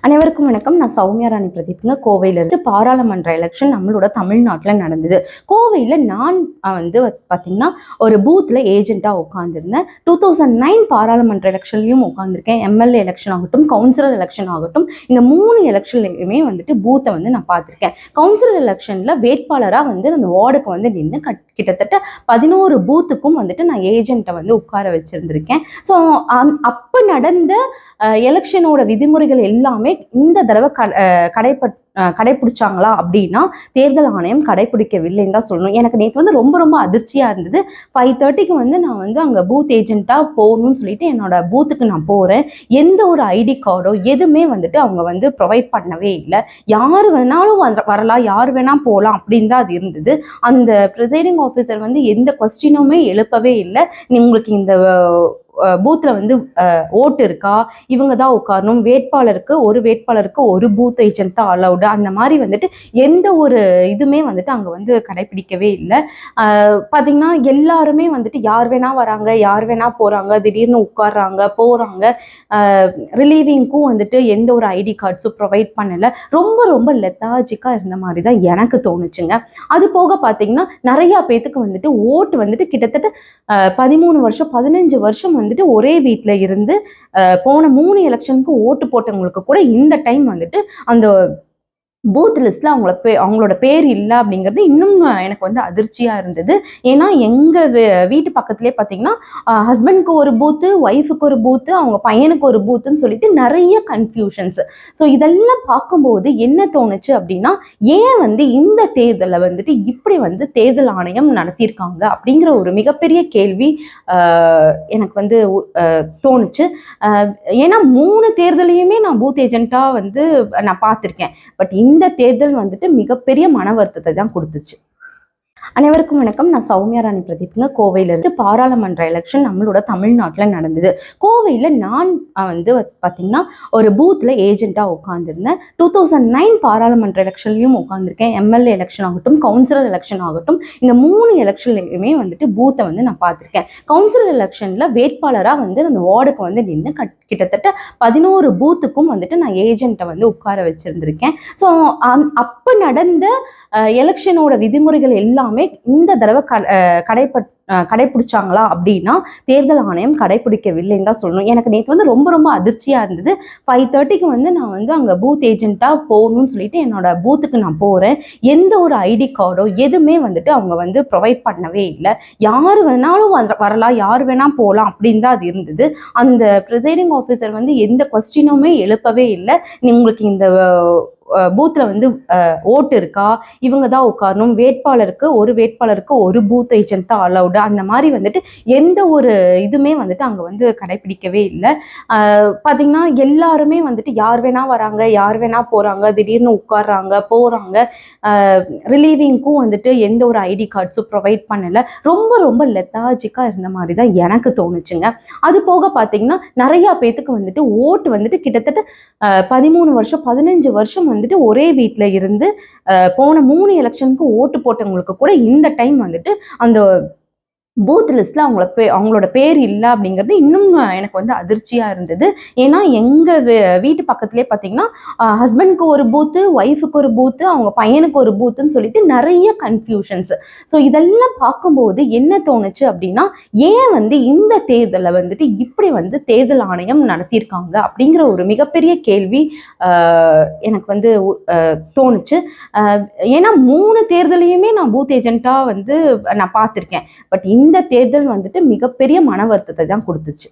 அனைவருக்கும் வணக்கம். நான் சௌமியா ராணி பிரதீப்ங்க. கோவையிலிருந்து பாராளுமன்ற எலெக்ஷன் நம்மளோட தமிழ்நாட்டில் நடந்தது. கோவையில் நான் வந்து பார்த்தீங்கன்னா ஒரு பூத்தில் ஏஜென்ட்டாக உட்காந்துருந்தேன் டூ தௌசண்ட் நைன் பாராளுமன்ற எலெக்ஷன்லையும் உட்காந்துருக்கேன் எம்எல்ஏ எலெக்ஷன் ஆகட்டும் கவுன்சிலர் எலெக்ஷன் ஆகட்டும் இந்த மூணு எலெக்ஷன்லையுமே வந்துட்டு பூத்தை வந்து நான் பார்த்துருக்கேன் கவுன்சிலர் எலெக்ஷனில் வேட்பாளராக வந்து அந்த வார்டுக்கு வந்து நின்று கட் கிட்டத்தட்ட பதினோரு பூத்துக்கும் வந்துட்டு நான் ஏஜெண்ட்டை வந்து உட்கார வச்சுருந்துருக்கேன். ஸோ அப்போ நடந்த எலெக்ஷனோட விதிமுறைகள் எல்லாமே இந்த தடவை க கடைப்பட் கடைபிடிச்சாங்களா அப்படின்னா தேர்தல் ஆணையம் கடைப்பிடிக்கவில்லைன்னு தான் சொல்லணும். எனக்கு நேற்று வந்து ரொம்ப ரொம்ப அதிர்ச்சியாக இருந்தது. ஃபைவ் தேர்ட்டிக்கு வந்து நான் வந்து அங்கே பூத் ஏஜென்ட்டாக போகணும்னு சொல்லிட்டு என்னோட பூத்துக்கு நான் போகிறேன் எந்த ஒரு ஐடி கார்டோ எதுவுமே வந்துட்டு அவங்க வந்து ப்ரொவைட் பண்ணவே இல்லை. யார் வேணாலும் வர- வரலாம். யார் வேணால் போகலாம் அப்படின்னு தான் அது இருந்தது. அந்த ப்ரிசைடிங் ஆஃபீஸர் வந்து எந்த கொஸ்டினுமே எழுப்பவே இல்லை. உங்களுக்கு இந்த பூத்தில் வந்து ஓட்டு இருக்கா? இவங்க தான் உட்காரணும். வேட்பாளருக்கு ஒரு வேட்பாளருக்கு ஒரு பூத் ஏஜென்ட் தான் அலௌடு அந்த மாதிரி வந்துட்டு எந்த ஒரு இதுவுமே வந்துட்டு அங்கே வந்து கடைப்பிடிக்கவே இல்லை. பார்த்தீங்கன்னா எல்லாருமே வந்துட்டு யார் வேணா வராங்க யார் வேணா போகிறாங்க திடீர்னு உட்கார்றாங்க போகிறாங்க ரிலீவிங்க்கும் வந்துட்டு எந்த ஒரு ஐடி கார்ட்ஸும் ப்ரொவைட் பண்ணலை. ரொம்ப ரொம்ப லெத்தாஜிக்காக இருந்த மாதிரி தான் எனக்கு தோணுச்சுங்க. அது போக பார்த்தீங்கன்னா நிறையா பேத்துக்கு வந்துட்டு ஓட்டு வந்துட்டு கிட்டத்தட்ட பதிமூணு வருஷம் பதினஞ்சு வருஷம் வந்துட்டு ஒரே வீட்டில் இருந்து போன மூணு எலெக்ஷனுக்கு ஓட்டு போட்டவங்களுக்கு கூட இந்த டைம் வந்துட்டு அந்த பூத் லிஸ்ட்ல அவங்கள பே அவங்களோட பேர் இல்லை அப்படிங்கிறது இன்னும் எனக்கு வந்து அதிர்ச்சியாக இருந்தது. ஏன்னா எங்கள் வீட்டு பக்கத்துலேயே பார்த்தீங்கன்னா ஹஸ்பண்ட்க்கு ஒரு பூத்து ஒய்ஃபுக்கு ஒரு பூத்து அவங்க பையனுக்கு ஒரு பூத்துன்னு சொல்லிட்டு நிறைய கன்ஃபியூஷன்ஸ் ஸோ இதெல்லாம் பார்க்கும்போது என்ன தோணுச்சு அப்படின்னா ஏன் வந்து இந்த தேர்தலை வந்துட்டு இப்படி வந்து தேர்தல் ஆணையம் நடத்தியிருக்காங்க அப்படிங்கிற ஒரு மிகப்பெரிய கேள்வி எனக்கு வந்து தோணுச்சு. ஏன்னா மூணு தேர்தலையுமே நான் பூத் ஏஜென்ட்டாக வந்து நான் பார்த்துருக்கேன் பட் இந்த இந்த தேர்தல் வந்துட்டு மிகப்பெரிய மன வருத்தத்தை தான் கொடுத்துச்சு. அனைவருக்கும் வணக்கம். நான் சௌமியா ராணி பிரதீப்ங்க கோவையிலிருந்து பாராளுமன்ற எலெக்ஷன் நம்மளோட தமிழ்நாட்டில் நடந்தது. கோவையில் நான் வந்து பார்த்தீங்கன்னா ஒரு பூத்தில் ஏஜென்ட்டாக உட்காந்துருந்தேன் டூ தௌசண்ட் நைன் பாராளுமன்ற எலெக்ஷன்லையும் உட்காந்துருக்கேன் எம்எல்ஏ எலெக்ஷன் ஆகட்டும் கவுன்சிலர் எலெக்ஷன் ஆகட்டும் இந்த மூணு எலெக்ஷன்லையுமே வந்துட்டு பூத்தை வந்து நான் பார்த்துருக்கேன். கவுன்சிலர் எலெக்ஷனில் வேட்பாளராக வந்து அந்த வார்டுக்கு வந்து நின்று கட் கிட்டத்தட்ட பதினோரு பூத்துக்கும் வந்துட்டு நான் ஏஜெண்ட்டை வந்து உட்கார வச்சுருந்துருக்கேன். ஸோ அப்போ நடந்த எலெக்ஷனோட விதிமுறைகள் எல்லாம் இந்த தடவை க கடைப்பட் கடைப்பிடிச்சாங்களா அப்படின்னா தேர்தல் ஆணையம் கடைப்பிடிக்கவில்லைன்னு தான் சொல்லணும். எனக்கு நேற்று வந்து ரொம்ப ரொம்ப அதிர்ச்சியாக இருந்தது. ஃபைவ் தேர்ட்டிக்கு வந்து நான் வந்து அங்கே பூத் ஏஜென்ட்டாக போகணும்னு சொல்லிட்டு என்னோட பூத்துக்கு நான் போகிறேன் எந்த ஒரு ஐடி கார்டோ எதுவுமே வந்துட்டு அவங்க வந்து ப்ரொவைட் பண்ணவே இல்லை. யார் வேணாலும் வரலாம். யார் வேணால் போகலாம் அப்படின்னு தான் அது இருந்தது. அந்த ப்ரிசைடிங் ஆஃபீஸர் வந்து எந்த கொஸ்டினுமே எழுப்பவே இல்லை. நீ உங்களுக்கு இந்த பூத்தில் வந்து ஓட்டு இருக்கா? இவங்க தான் உட்காரணும். வேட்பாளருக்கு ஒரு வேட்பாளருக்கு ஒரு பூத் ஏஜென்ட் தான் அலௌடு அந்த மாதிரி வந்துட்டு எந்த ஒரு இதுவுமே வந்துட்டு அங்கே வந்து கடைப்பிடிக்கவே இல்லை. பார்த்தீங்கன்னா எல்லாருமே வந்துட்டு யார் வேணா வராங்க யார் வேணா போகிறாங்க திடீர்னு உட்கார்றாங்க போகிறாங்க ரிலீவிங்க்கும் வந்துட்டு எந்த ஒரு ஐடி கார்ட்ஸும் ப்ரொவைட் பண்ணலை. ரொம்ப ரொம்ப லெத்தாஜிக்காக இருந்த மாதிரி தான் எனக்கு தோணுச்சுங்க. அது போக பார்த்தீங்கன்னா நிறையா பேத்துக்கு வந்துட்டு ஓட்டு வந்துட்டு கிட்டத்தட்ட பதிமூணு வருஷம் பதினஞ்சு வருஷம் வந்து வந்துட்டு ஒரே வீட்டில் இருந்து போன மூணு எலெக்ஷனுக்கு ஓட்டு போட்டவங்களுக்கு கூட இந்த டைம் வந்துட்டு அந்த பூத் லிஸ்ட்டில் அவங்கள பே அவங்களோட பேர் இல்லை அப்படிங்கிறது இன்னும் எனக்கு வந்து அதிர்ச்சியாக இருந்தது. ஏன்னா எங்கள் வீட்டு பக்கத்துலேயே பார்த்தீங்கன்னா ஹஸ்பண்ட்க்கு ஒரு பூத்து ஒய்ஃபுக்கு ஒரு பூத்து அவங்க பையனுக்கு ஒரு பூத்துன்னு சொல்லிட்டு நிறைய கன்ஃபியூஷன்ஸ் ஸோ இதெல்லாம் பார்க்கும்போது என்ன தோணுச்சு அப்படின்னா ஏன் வந்து இந்த தேர்தலை வந்துட்டு இப்படி வந்து தேர்தல் ஆணையம் நடத்தியிருக்காங்க அப்படிங்கிற ஒரு மிகப்பெரிய கேள்வி எனக்கு வந்து தோணுச்சு. ஏன்னா மூணு தேர்தலையுமே நான் பூத் ஏஜென்ட்டாக வந்து நான் பார்த்துருக்கேன். பட் இந்த தேர்தல் வந்துட்டு மிகப்பெரிய மன வருத்தத்தை தான் கொடுத்துச்சு.